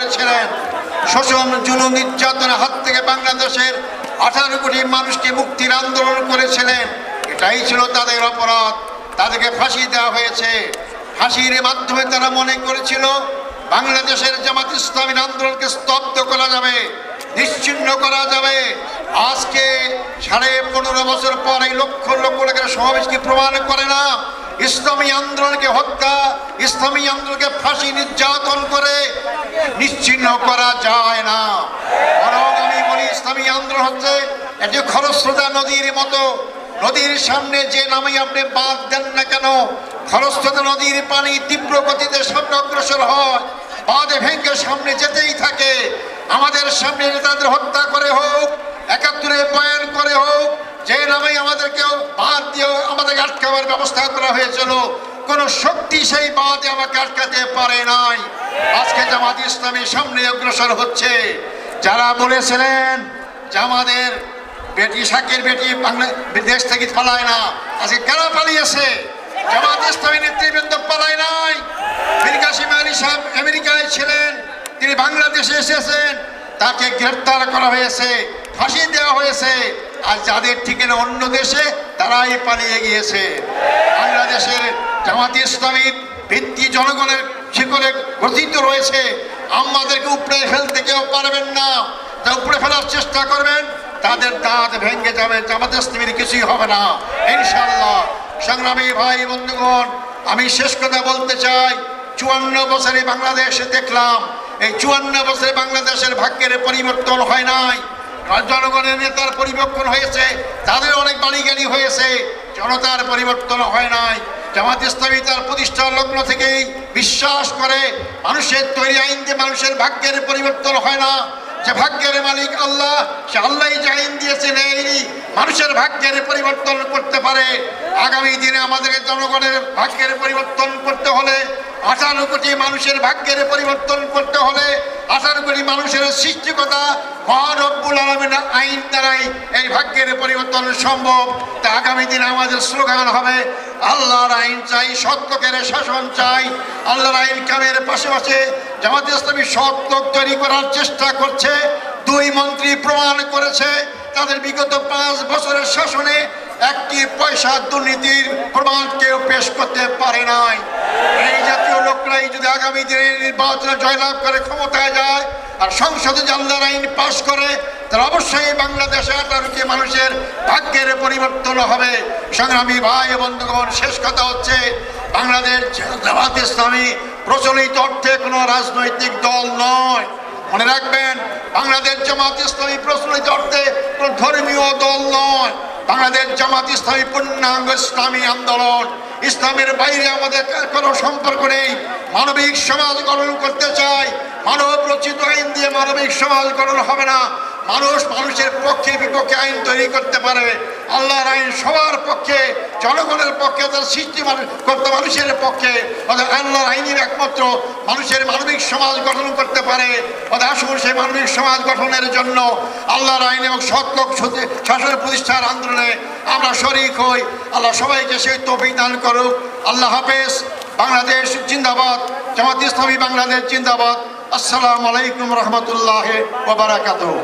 করেছিলেন। শোষণ জুলুম নির্যাতনের হাত থেকে বাংলাদেশের আঠারো কোটি মানুষকে মুক্তির আন্দোলন করেছিলেন। এটাই ছিল তাদের অপরাধ। তাদেরকে ফাঁসি দেওয়া হয়েছে। ফাঁসির মাধ্যমে তারা মনে করেছিল, বাংলাদেশের জামাত ইসলামীর আন্দোলনকে স্তব্ধ করা যাবে, নিশ্চিহ্ন করা যাবে। আজকে সাড়ে পনেরো বছর পর এই লক্ষ লক্ষ লোকের সমাবেশকে প্রমাণ করে না? ইসলামী আন্দোলনকে হত্যা, ইসলামী আন্দোলনকে ফাঁসি নির্যাতন করে যায় না? বরং আমি বলি ইসলামী আন্দোলন হচ্ছে। একটি খরস্রোতা নদীর মতো। নদীর সামনে যে নামে আপনি বাঁধ দেন না কেন? খরস্রোতা নদীর পানি তীব্র গতিতে সামনে অগ্রসর হয়। বাঁধে ভেঙে সামনে যেতেই থাকে। আমাদের সামনে নেতাদের হত্যা করে হোক, একাত্তরে বয়ান করে হোক, যে নামে আমাদেরকে বাদ দিয়ে আমাদেরকে আটকাবার ব্যবস্থা করা হয়েছিল কোন শক্তি সেই বাদে আমাকে আটকাতে পারে নাই। আজকে জামাত ইসলামী সামনে অগ্রসর হচ্ছে। যারা বলেছিলেন যে আমাদের বেটি শাকের বেটি বাংলা দেশ থেকে পালায় না, আজকে কারা পালিয়েছে? জামাত ইসলামী নেতৃবৃন্দ পালায় নাই। মীর আলী সাহেব আমেরিকায় ছিলেন, তিনি বাংলাদেশে এসেছেন, তাকে গ্রেপ্তার করা হয়েছে, ফাঁসি দেওয়া হয়েছে। আর যাদের ঠিকানা অন্য দেশে, তারাই পালিয়ে গিয়েছে। বাংলাদেশের জামাত ইসলামীর ভিত্তি জনগণের শিকড়ে গঠিত রয়েছে। আমাদেরকে উপড়ে ফেলতে কেউ পারবেন না। তা উপড়ে ফেলার চেষ্টা করবেন, তাদের দাঁত ভেঙে যাবে, জামাত ইসলামীর কিছুই হবে না। ইনশাল্লাহ সংগ্রামী ভাই, বন্ধুগণ, আমি শেষ কথা বলতে চাই। চুয়ান্ন বছরে বাংলাদেশে দেখলাম, এই চুয়ান্ন বছরে বাংলাদেশের ভাগ্যের পরিবর্তন হয় নাই। জনগণের নেতার পরিবর্তন হয়েছে, তাদের অনেক বাড়ি গাড়ি হয়েছে, জনতার পরিবর্তন হয় নাই। জামাত ইসলামী তার প্রতিষ্ঠার লগ্ন থেকেই বিশ্বাস করে, মানুষের তৈরি আইন দিয়ে মানুষের ভাগ্যের পরিবর্তন হয় না। যে ভাগ্যের মালিক আল্লাহ, সে আল্লাহ যে আইন দিয়েছেন, এই মানুষের ভাগ্যের পরিবর্তন করতে পারে। আগামী দিনে আমাদের জনগণের ভাগ্যের পরিবর্তন করতে হলে, আঠারো কোটি মানুষের ভাগ্যের পরিবর্তন করতে হলে আঠারো কোটি মানুষের সৃষ্টিকতা, মহারব্বুল আলমিন আইন দ্বারাই এই ভাগ্যের পরিবর্তন সম্ভব। তা আগামী দিনে আমাদের স্লোগান হবে, আল্লাহর আইন চাই সৎ লোকের শাসন চাই। আল্লাহর আইন কামের পাশাপাশি জামাত ইসলামী সৎ লোক তৈরি করার চেষ্টা করছে। দুই মন্ত্রী প্রমাণ করেছে, তাদের বিগত পাঁচ বছরের শাসনে একটি পয়সা দুর্নীতির প্রমাণ কেউ পেশ করতে পারে নাই। এই জাতীয় লোকরাই যদি আগামী দিনে নির্বাচনে জয়লাভ করে ক্ষমতায় যায় আর সংসদে জানলার আইন পাশ করে, তাহলে অবশ্যই বাংলাদেশে আঠারোটি মানুষের ভাগ্যের পরিবর্তন হবে। সংগ্রামী ভাই বন্ধুগণ, শেষ কথা হচ্ছে বাংলাদেশ জামাত ইসলামী প্রচলিত অর্থে কোনো রাজনৈতিক দল নয়। মনে রাখবেন, বাংলাদেশ জামাত ইসলামী প্রচলিত অর্থে কোনো ধর্মীয় দল নয়। বাংলাদেশ জামাত ইসলামী পূর্ণাঙ্গ ইসলামী আন্দোলন। ইসলামের বাইরে আমাদের কোনো সম্পর্ক নেই। মানবিক সমাজ গঠন করতে চাই। মানব রচিত আইন দিয়ে মানবিক সমাজ গঠন হবে না। মানুষ মানুষের পক্ষে বিপক্ষে আইন তৈরি করতে পারে। আল্লাহর আইন সবার পক্ষে, জনগণের পক্ষে, তার সৃষ্টি করতে মানুষের পক্ষে। আল্লাহর আইনের একমাত্র মানুষের মানবিক সমাজ গঠন করতে পারে। অর্থাৎ আসুন সেই মানবিক সমাজ গঠনের জন্য আল্লাহর আইন এবং সৎলোক শাসন প্রতিষ্ঠার আন্দোলনে আমরা শরিক হই। আল্লাহ সবাইকে সেই তৌফিক দান করুক। আল্লাহ হাফেজ। বাংলাদেশ জিন্দাবাদ। জামাত ইসলামী বাংলাদেশ জিন্দাবাদ। আসসালামু আলাইকুম রহমতুল্লাহ ওবরাকাতুহ